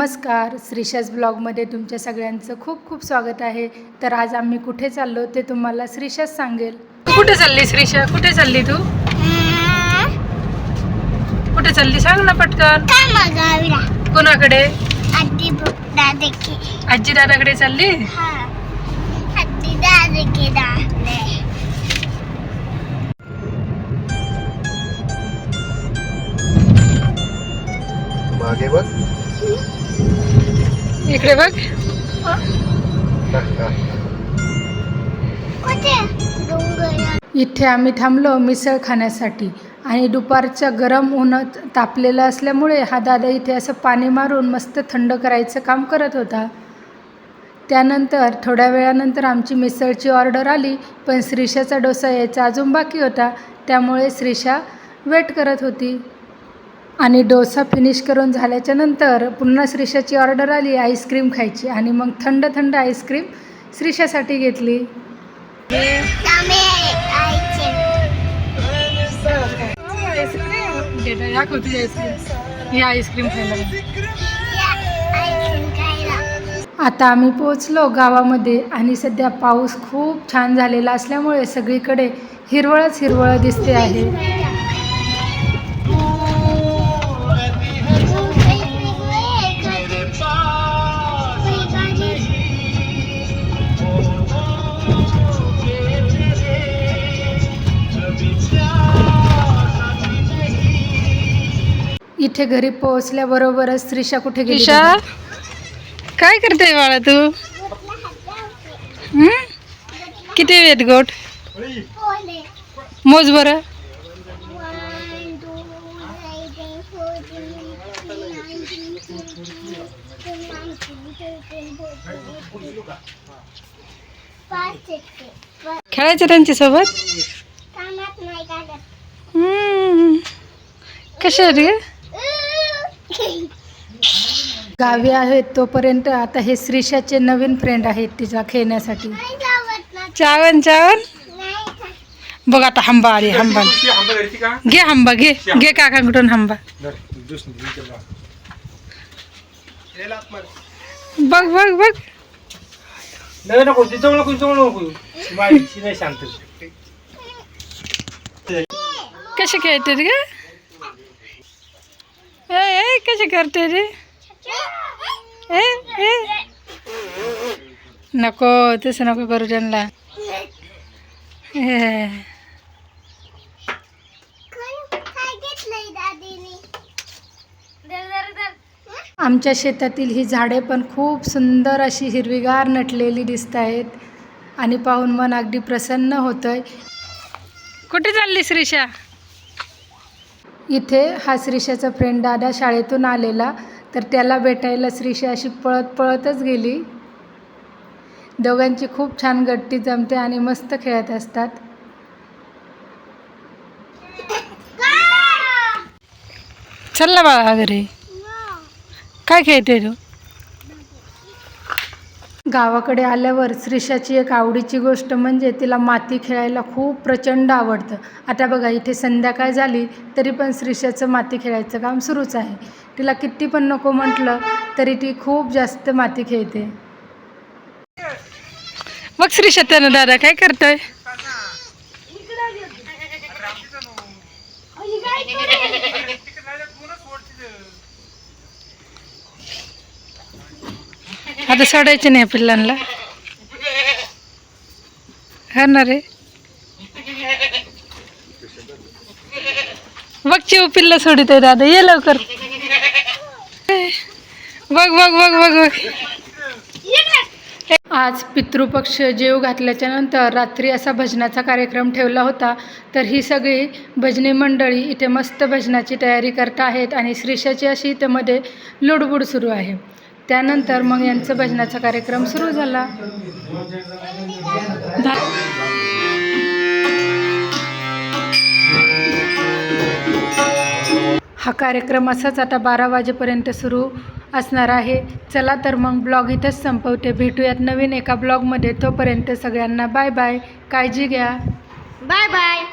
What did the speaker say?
नमस्कार श्रीशास ब्लॉगमध्ये तुमच्या सगळ्यांचं खूप खूप स्वागत आहे. तर आज आम्ही कुठे चाललो ते तुम्हाला श्रीशास सांगेल. कुठे चालली श्रीशा? कुठे चालली तू? कुठे चालली? सांग ना पटकन. कोणाकडे? आधी दादके आजी दादाकडे चालली? मागे बघ. इकडे बघ. इथे आम्ही थांबलो मिसळ खाण्यासाठी आणि दुपारच्या गरम उन्हात तापलेलं असल्यामुळे हा दादा इथे असं पाणी मारून मस्त थंड करायचं काम करत होता. त्यानंतर थोड्या वेळानंतर आमची मिसळची ऑर्डर आली पण श्रीषाचा डोसा यायचा अजून बाकी होता. त्यामुळे श्रीषा वेट करत होती. आणि डोसा फिनिश करून झाल्याच्यानंतर पुन्हा श्रीषाची ऑर्डर आली आईस्क्रीम खायची. आणि मग थंड थंड आईस्क्रीम श्रीषासाठी घेतली. ही आईस्क्रीम आईस्क्रीम खायला आता आम्ही पोहोचलो गावामध्ये आणि सध्या पाऊस खूप छान झालेला असल्यामुळे सगळीकडे हिरवळच हिरवळ दिसते आहे. इथे घरी पोहोचल्याबरोबरच श्रीषा कुठे गेली. काय करते बाळा तू? हं? किती वेत गोट? मोज बरं. खेळायचं त्यांच्यासोबत? कामात नाही काढत. हं. कशा आहेत ग? गावी आहेत तोपर्यंत आता हे श्रीषाचे नवीन फ्रेंड आहेत तिच्या खेळण्यासाठी. चावन चावन? बघ आता हंबा आली हंबा. घे हंबा घे. घे काकांकडून हंबा. बघ बघ बघ. नाही नको तिचं नको तिचं नको बाईची नाही शांत. कसे खेळते ग? ए, कशी कसे करते रे? ए ए. नको तसं नको करू त्यांना. आमच्या शेतातील ही झाडे पण खूप सुंदर अशी हिरवीगार नटलेली दिसत आहेत. आणि पाहून मन अगदी प्रसन्न होतंय. कुठे चालली श्रीषा इथे हा श्रीषाचा फ्रेंड दादा शाळेतून आलेला. तर त्याला भेटायला श्रीषा अशी पळत पळतच गेली. दोघांची खूप छान गट्टी जमते आणि मस्त खेळत असतात. चल ना बाळा घरी. काय खेळते तू? गावाकडे आल्यावर श्रीषाची एक आवडीची गोष्ट म्हणजे तिला माती खेळायला खूप प्रचंड आवडतं. आता बघा इथे संध्याकाळ झाली तरी पण श्रीषाचं माती खेळायचं काम सुरूच आहे. तिला किती पण नको म्हटलं तरी ती खूप जास्त माती खेळते. मग श्रीषा त्यानं दादा काय करतोय? आता सोडायचे नाही पिल्लांना. हा ना रे बघ चिव पिल्ला सोडित आहे दादा ये लवकर. बघ बघ बघ बघ बघ. आज पितृपक्ष जेव घातल्याच्या नंतर रात्री असा भजनाचा कार्यक्रम ठेवला होता. तर ही सगळी भजनी मंडळी इथे मस्त भजनाची तयारी करत आहेत आणि श्रीषाची अशी इथे मध्ये लुडबुड सुरू आहे. त्यानंतर मग यांचं भजनाचा कार्यक्रम सुरू झाला. हा कार्यक्रम असाच आता बारा वाजेपर्यंत सुरू असणार आहे. चला तर मग ब्लॉग इथंच संपवते. भेटूयात नवीन एका ब्लॉगमध्ये. तोपर्यंत सगळ्यांना बाय बाय. काळजी घ्या. Bye bye.